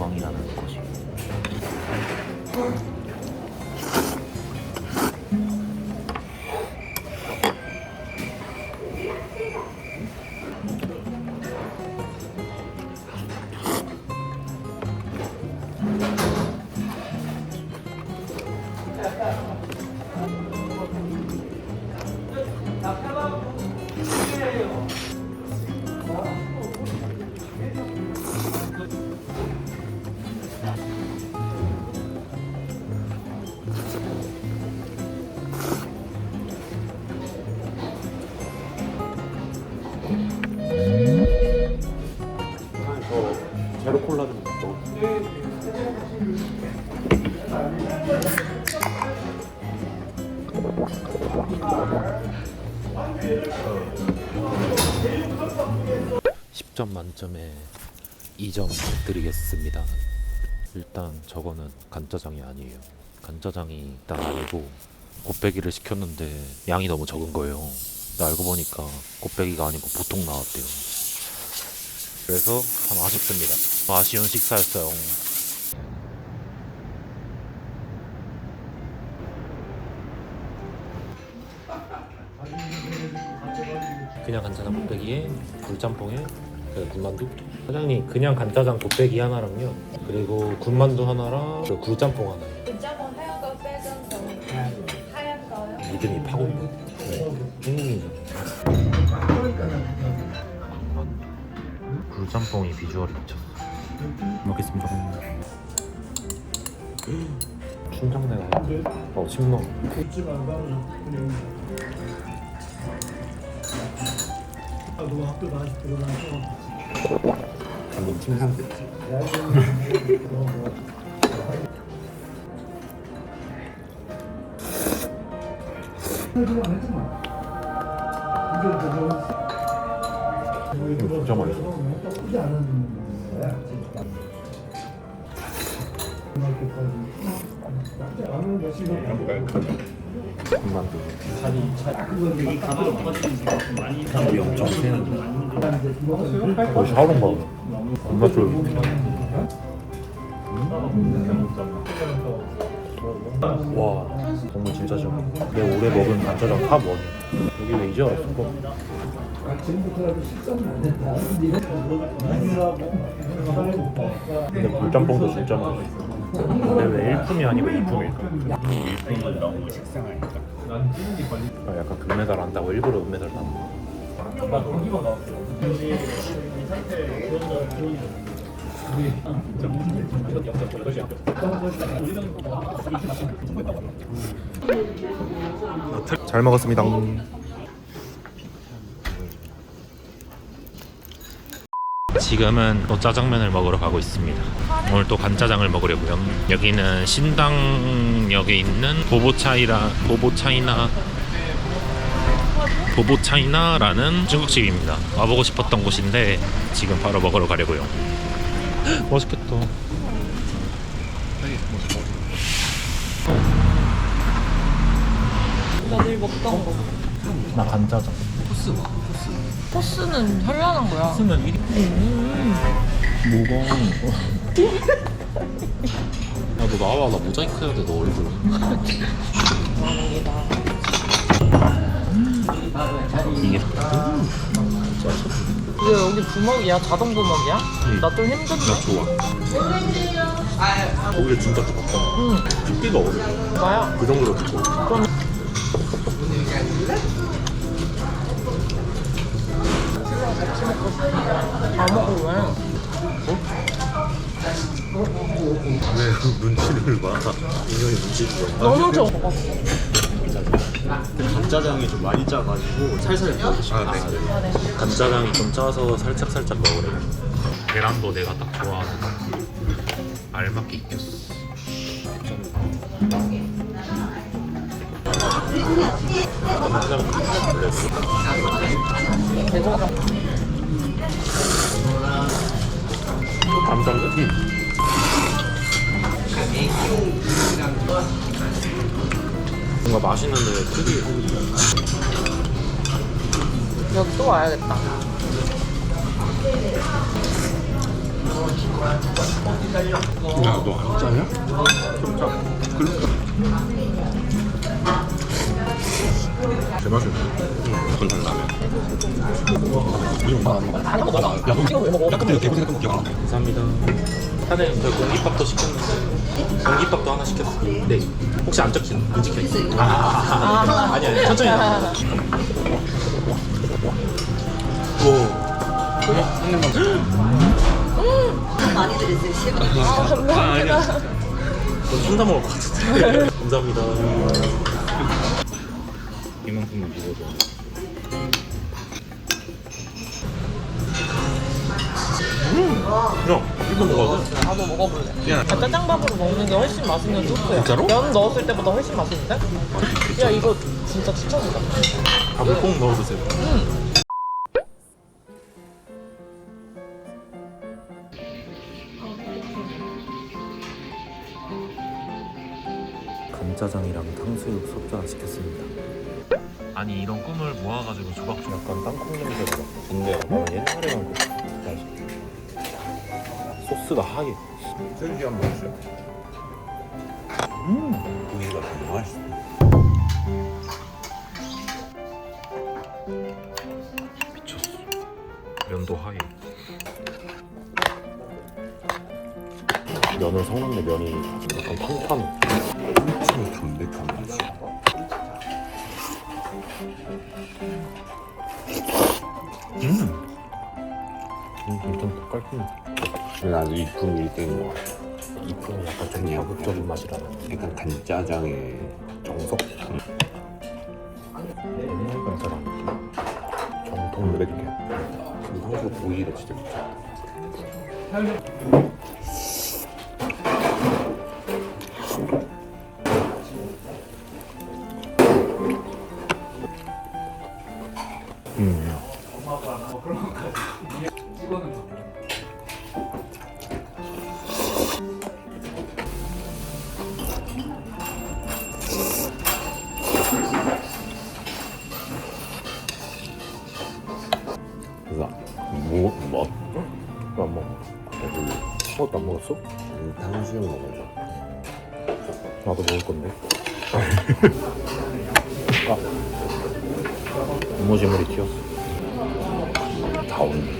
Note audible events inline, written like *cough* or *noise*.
이왕이라는 것이. 10점 만점에 2점 드리겠습니다. 일단 저거는 간짜장이 아니에요. 간짜장이 일단 아니고 곱빼기를 시켰는데 양이 너무 적은 거예요. 근데 알고 보니까 곱빼기가 아니고 보통 나왔대요. 그래서 참 아쉽습니다. 아쉬운 식사였어요. 그냥 간짜장 곱빼기에 굴짬뽕에 그 군만두? 사장님 그냥 간짜장 곱빼기 하나랑요. 그리고 군만두 하나랑 그 굴짬뽕 하나요 굴짬뽕 하얀 거 빼준 거 하얀 거요? 믿음이 파고 있고 네. 행운이죠 굴짬뽕이 비주얼이 미쳤어. 먹겠습니다. 춘장내가. 어 침넘 웃 아, 너 학교 다시 들어가서 방금 침상 진짜 맛있어. 나쁘지 않은 엄청 세는데 어, 샤오롱 봐 겁나 쫄 와, 정말 진짜 좋아. 내가 올해 먹은 간짜장 탑 원. 여기 왜 이제. 니네 근데 굴짬뽕도 진짜 맛있어. 근데 왜 1품이 아니고 2품일까? 1품은 너무 식상하니까. 아, 약간 금메달 한다고 일부러 은메달 따는 거. 잘 먹었습니다. 지금은 또 짜장면을 먹으러 가고 있습니다. 오늘 또 간짜장을 먹으려고요. 여기는 신당역에 있는 보보차이라 보보차이나 보보차이나라는 중국집입니다. 와보고 싶었던 곳인데 지금 바로 먹으러 가려고요. *gasps* 맛있겠다. 나 늘 먹던 거. 나 간짜장. 포스 는 현란한 거야. 쓰면 1위. 뭐가? *laughs* 야너 나와 나 모자이크 해야 돼 너 얼굴. 다행이다. 이게 왜 여기 부먹이야? 자동 부먹이야? 나좀 힘든데. 나 좋아. 고기 진짜 두껍다. 응. 뜯기가 어려워. 나야. 그 정도로 두꺼워. 그럼 눈치를 봐? 인형이 눈치 줘. 너무 좋아. 간짜장이 좀 많이 짜가지고 살살 부어주시면 아, 돼요. 네. 간짜장이 좀 짜서 살짝 살짝 먹으래. 계란도 내가 딱 좋아하는 알맞게 익혔어. 대단하다. 감자인데? 뭔가 맛있는데 특이. 여기 또 와야겠다. 야너안 짜냐? 좀 짜. 제맛이네. 건달 라면. 이거 안 먹어. 야, 이거 왜 먹어? 야, 근데 개고생 했던 거 기억 안 나. 감사합니다. 사장님 저 공깃밥도 시켰는데 공깃밥도 하나 시켰어요. 네. 혹시 안 적힌 안 찍혀 있어요? 아, 아, 아, 아니 아니 천천히 나와. 많이 드렸어요. 시간. 아 아니야. 손다 먹을 것 같은데. *laughs* 감사합니다. 이만큼만 먹어도. 야, 이거 먹어도 돼? 나도 먹어볼래. 야, 짜장밥으로 먹는 게 훨씬 맛있는 소스야. 진짜로? 면 넣었을 때보다 훨씬 맛있는데? 야 이거 진짜 추천이다. 밥을 꼭 넣어주세요. 감짜장이랑 탕수육 섭자 시켰습니다. 아니 이런 꿈을 모아가지고 조각조각 약간 땅콩 냄새가 나. 근데 나 옛날에 한 거 소스가 하얘. 셀기 한번 주세요. 음. 고기가 너무 맛있어. 미쳤어. 면도 하얘. 면은 성남대 면이 약간 탕탕. 엄청 담백한 맛이야. 음, 괜찮다. 깔끔해. 나도 이 품이 1등인 것 같아. 이 품은 약간 좀. 자극적인 맛이라는. 약간 간짜장의 정석? 옛날 감자랑 정통 담백해. 그리고 한국 고기가 진짜 미쳤다. 먹어. 어, 안 먹었어? 음, 탕수육 먹어줘. 나도 먹을 건데. *laughs* 아. 무지물이 튀었어. 다 온다.